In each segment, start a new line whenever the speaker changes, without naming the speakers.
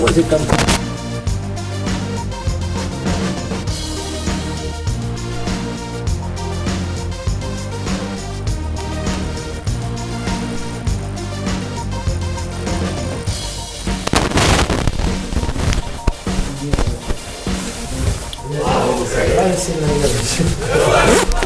我这个。啊！我死了，死哪去了？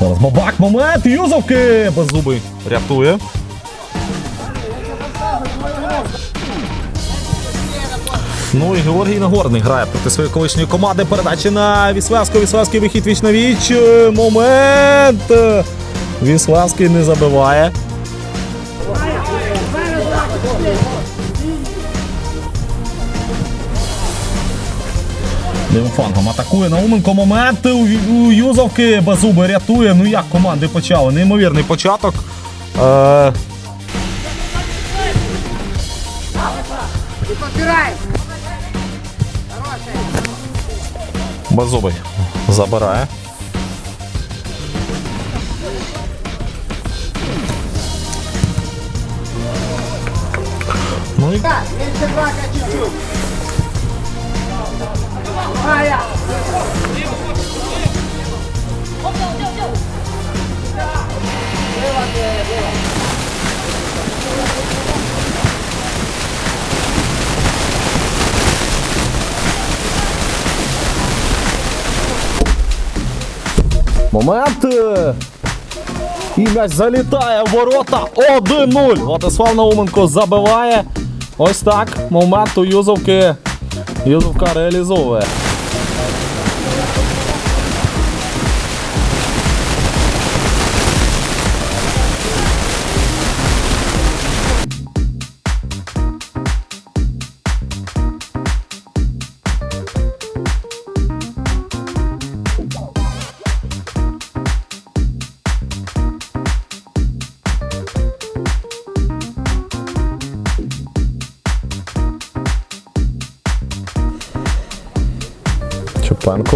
Зараз бабак, момент, юзовки! Беззубий рятує. Ну і Георгій Нагорний грає проти своєї колишньої команди. Передачі на Віславського. Віславський вихід віч на віч. Е, Момент! Віславський не забиває. Лівим флангом атакує Науменко. Момент у Юзовки. Базуби рятує. Ну як команди почали? Неймовірний початок. Е, Базубий забирає. Ну і Момент. І м'яч залітає в ворота 1-0. Владислав Науменко забиває. Ось так. Момент у Юзовки. Юзовка реалізовує.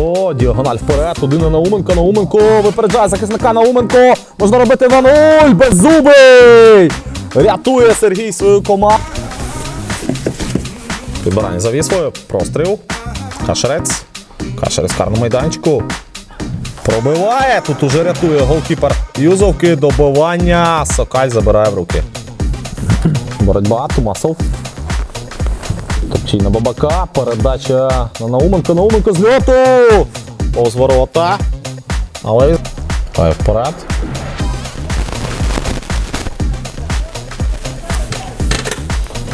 Чупенко, діагональ вперед, один на Науменко, Науменко випереджає захисника Науменко. Можна робити 2-0, беззубий! Рятує Сергій свою команду. Підбирання завіслою, простріл. Кашерець. Кашерець в карному майданчику. Пробиває. Тут уже рятує голкіпер Юзовки. Добивання. Сокаль забирає в руки. Боротьба, Тумасов. Топчій на бабака, передача на Науменко, Науменко з льоту! Повз ворота. Але Пає вперед.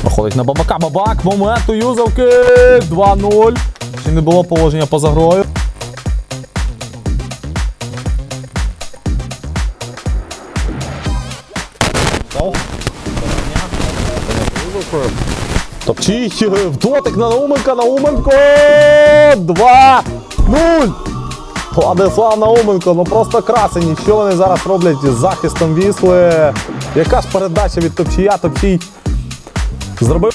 Проходить на бабака, бабак, момент у Юзовки 2-0. Ще не було положення поза грою. В дотик на Науменка, Науменко! 2-0! Владислав Науменко, ну просто красені. Що вони зараз роблять з захистом Вісли? Яка ж передача від Топчія? Топчій зробив.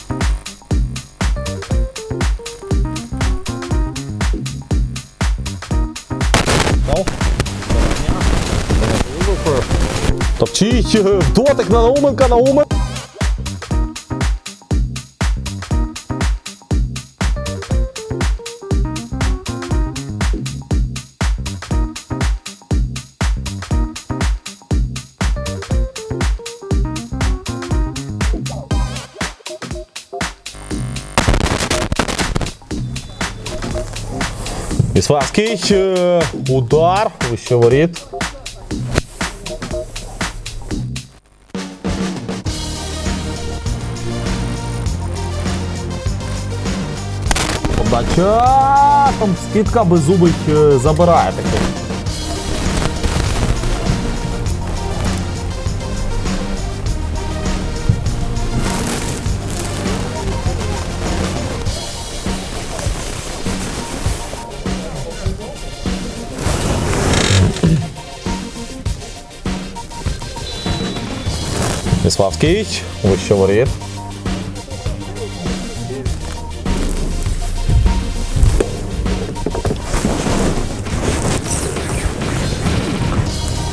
Топчій, дотик на Науменка, Науменко! Віславський е, удар, вище воріт. Подача, там скидка беззубий е, забирає таки. Віславський, вище воріт.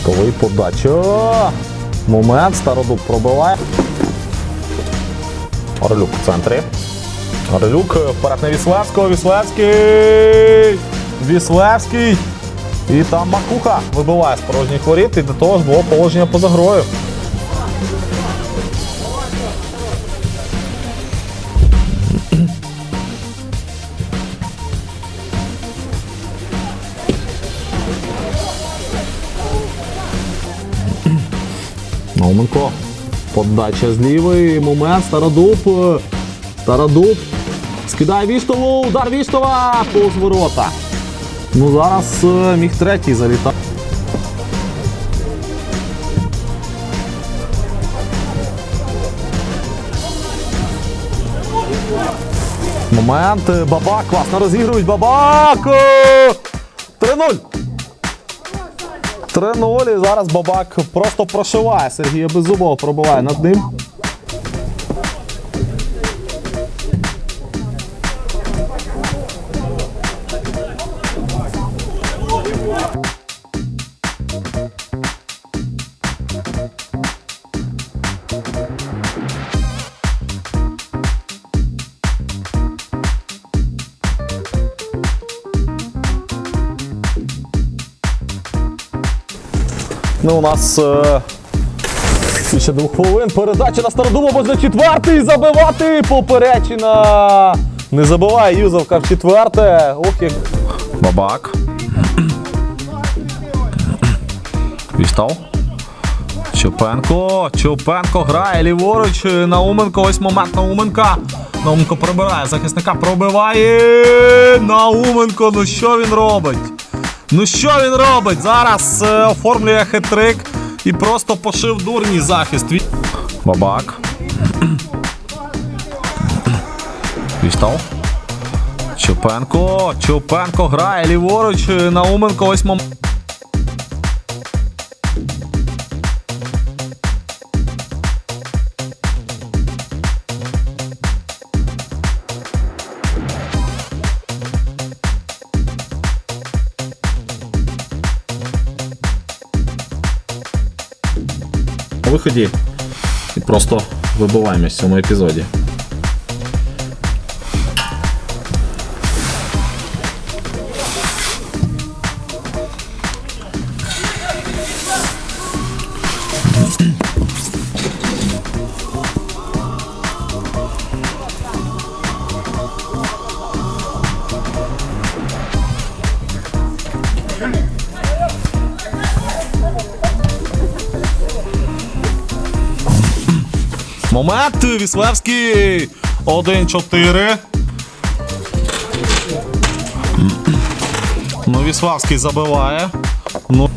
Ковий подача. Момент, Стародуб пробиває. Орлюк в центрі. Орлюк вперед на Віслевського. Віслевський! Віслевський! І там Макуха вибиває з порожніх воріт і до того ж було положення поза грою. Науменко. Подача з лівої. Момент. Стародуб. Стародуб. Скидає Віштову. Удар Віштова. Повз ворота. Ну зараз е, міг третій залітати. Момент. е, Бабак. Класно розігрують. Бабак. Е, 3-0. 3-0 і зараз Бабак просто прошиває Сергія Безумов. пробиває над ним. Ну, у нас е, ще двох хвилин. Передача на Стародуба можна четвертий забивати. Поперечина. Не забиває Юзовка в четверте. Ох, як. Бабак. Вістав. Чупенко. Чупенко грає ліворуч. Науменко. Ось момент Науменка. Науменко прибирає. Захисника пробиває. Науменко. Ну що він робить? Ну що він робить? Зараз е, оформлює хитрик і просто пошив дурній захист. Бабак. Вістав. Чупенко. Чупенко грає ліворуч. Науменко ось момент. Виході і просто вибиваємось в цьому епізоді. Момент Віслевський 1-4. Ну, Віславський забиває. Ну.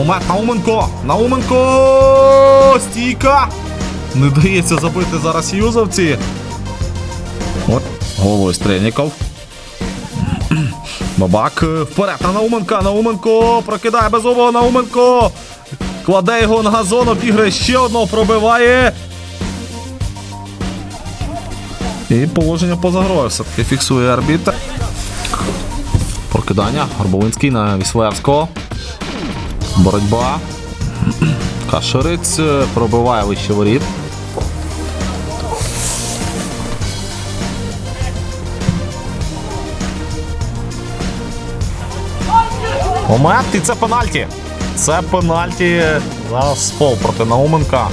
Момент Науменко! Науменко! Стійка! Не дається забити зараз юзовці. От, головою Стрельников. Бабак вперед на Науменка. Науменко прокидає безумовно Науменко. Кладе його на газон, обіграє ще одного, пробиває. І положення поза грою все-таки фіксує арбітр. Прокидання. Горбовинський на Віслевського. Боротьба. Кашериць е, пробиває вище воріт. Момент, і це пенальті. Це пенальті. Зараз фол проти Науменка.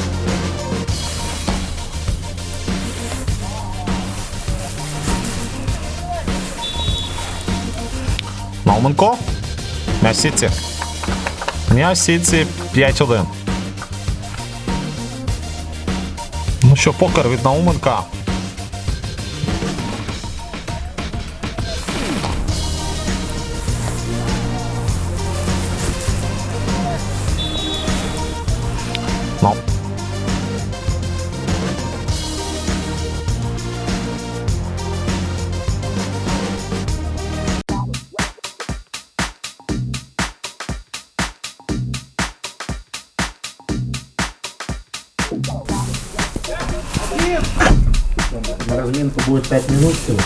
Науменко. М'яч в сіці сітці 5-1. Ну що, покер від Науменка.
На разминку будет 5 минут всего.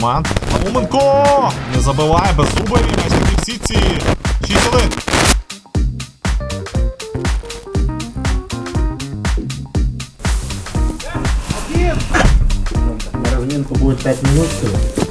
Момент. Науменко! Не забиває без зубові м'яч таки в сітці. 6-1.
На разминку будет 5 минут всего.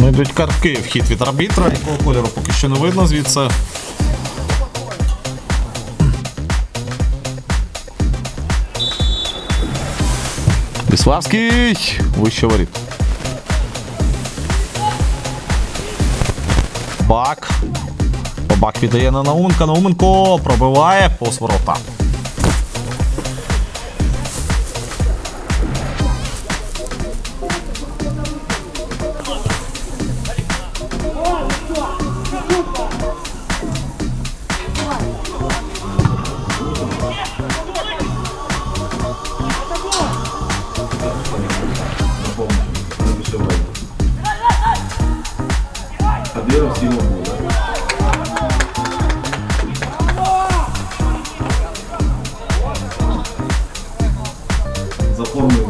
Ну йдуть картки в хід від арбітра, якого кольору поки що не видно звідси. Віславський! Вище воріт. Бак. Бак віддає на Науменка. Науменко пробиває по сворота.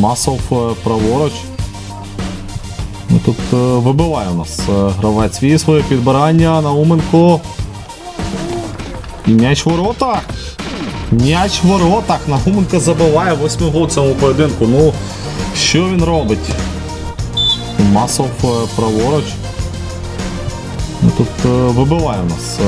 Масов е, праворуч. Ну, Тут е, вибиває у нас е, гравець Вісли, підбирання, Науменко. І м'яч в воротах. М'яч в воротах. Науменко забиває восьмий гол цьому поєдинку. Ну, що він робить? Масов праворуч. Ну, Тут вибиває у нас